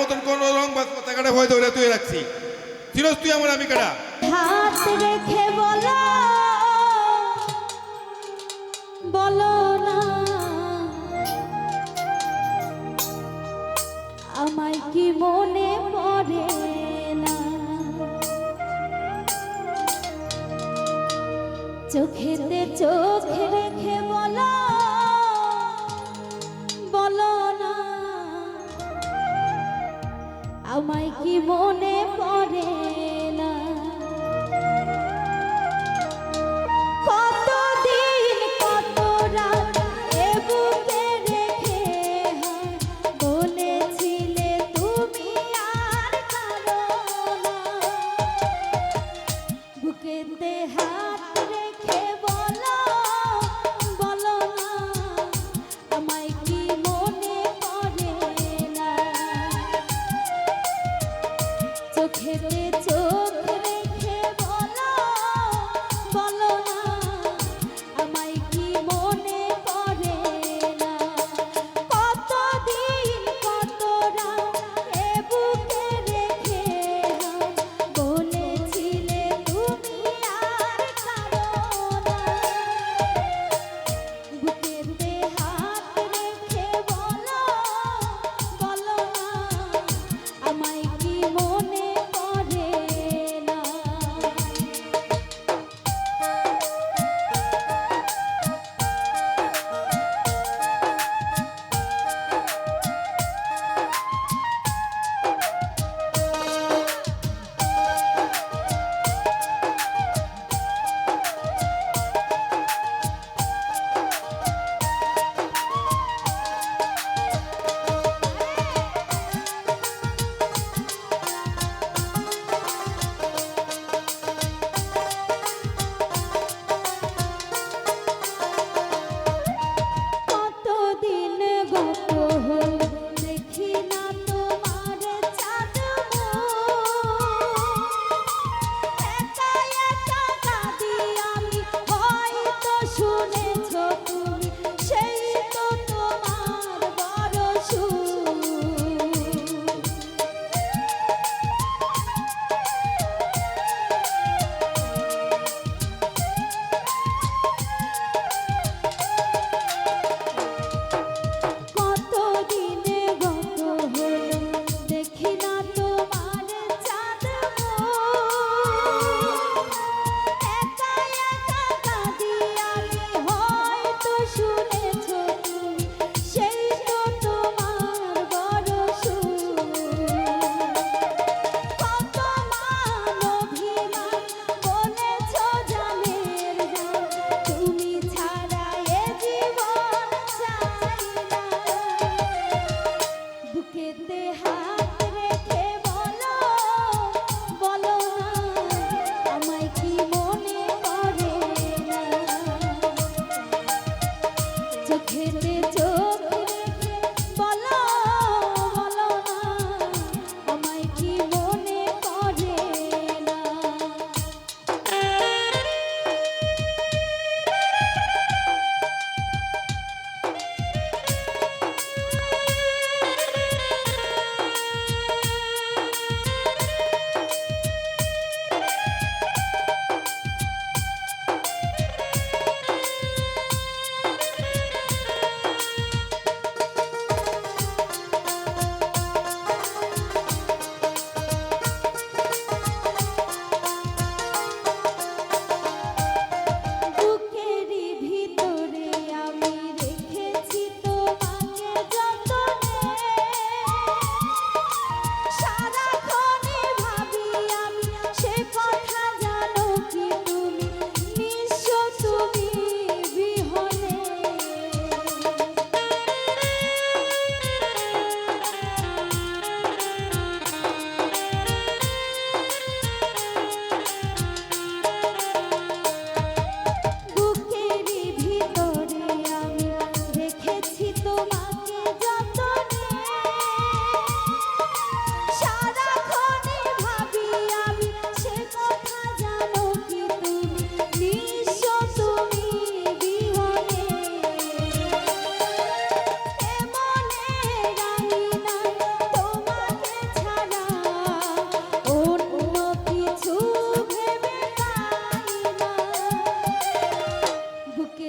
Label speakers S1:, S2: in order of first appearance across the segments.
S1: মতন কোন রং বা পতাকাটা ভয় ধরে তুই রাখছি। চিরস্তুই আমার আমি কাটা
S2: হাত রেখে বলো বলো না। আমায় কি মনে পড়ে চোখেতে চোখ রেখে বলা আমায় কি মনে পড়ে?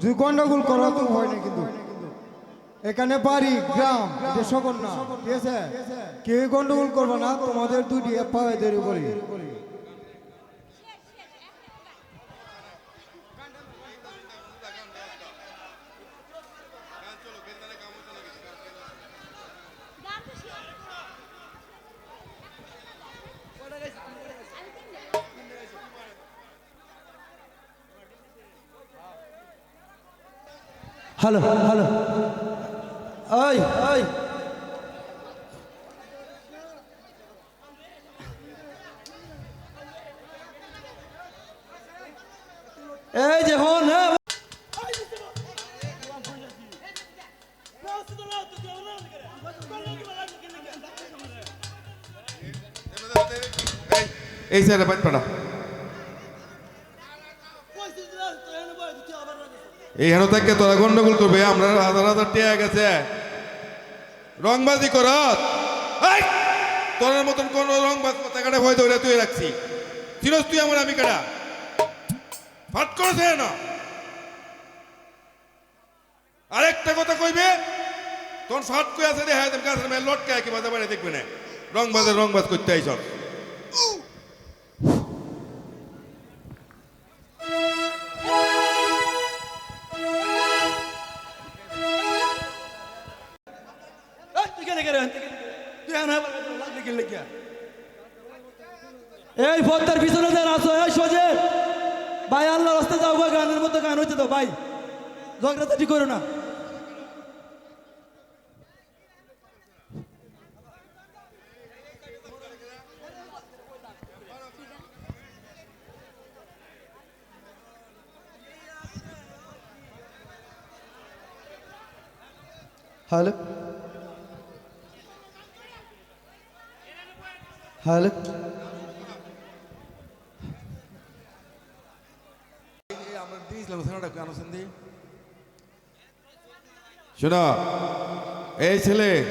S3: যদি গন্ডগোল করা তো হয় না কিন্তু। এখানে বাড়ি, গ্রাম দেশকন্যা ঠিক আছে? কেউ গন্ডগোল করবে না, তোমাদের দুটি পায়ে দেরি বলি
S4: হ্যালো হ্যালো ওই ওই এই যে হন হ্যাঁ
S1: এই স্যার বাইট পাড়া এই হেন থেকে তোরা গন্ডগোল করবে, আমরা হাজার হাজার টিয়া গেছে। রংবাজি করত! তোর মতন কোন রংবাজ পতাকাটা ভয় ধরে তুই রাখছি। চিরস তুই আমার আমি কাটা ফাট করেছে না আরেকটা কথা কইবে, তোর ফাট কই আছে দেখা দেব গাছের মেয়ে লটকে বাড়ি দেখবে না? রংবাজের রংবাজ করতে আইসব
S4: এই পদ্মার পিছনে দেন আসো এই সোজে। ভাই আল্লাহ রাস্তা যাও গানের মতো গান হইতে তো, ভাই। ঝগড়াঝাটি করো না। হ্যালো। হ্যালো
S1: শোনো, এই ছেলে,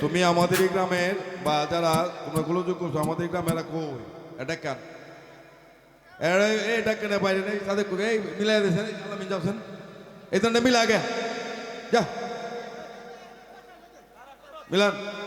S1: তুমি আমাদের এই গ্রামের, বা যারা তোমরা গোলযোগ করছ, আমাদের এই গ্রামের কই? এটা কেন এরা- এটা কেন বাইরে নেই? তাদের এই মিলাই দিয়েছেন আলামিন যাচ্ছেন এই তো মিলা আগে। যা। মিলান।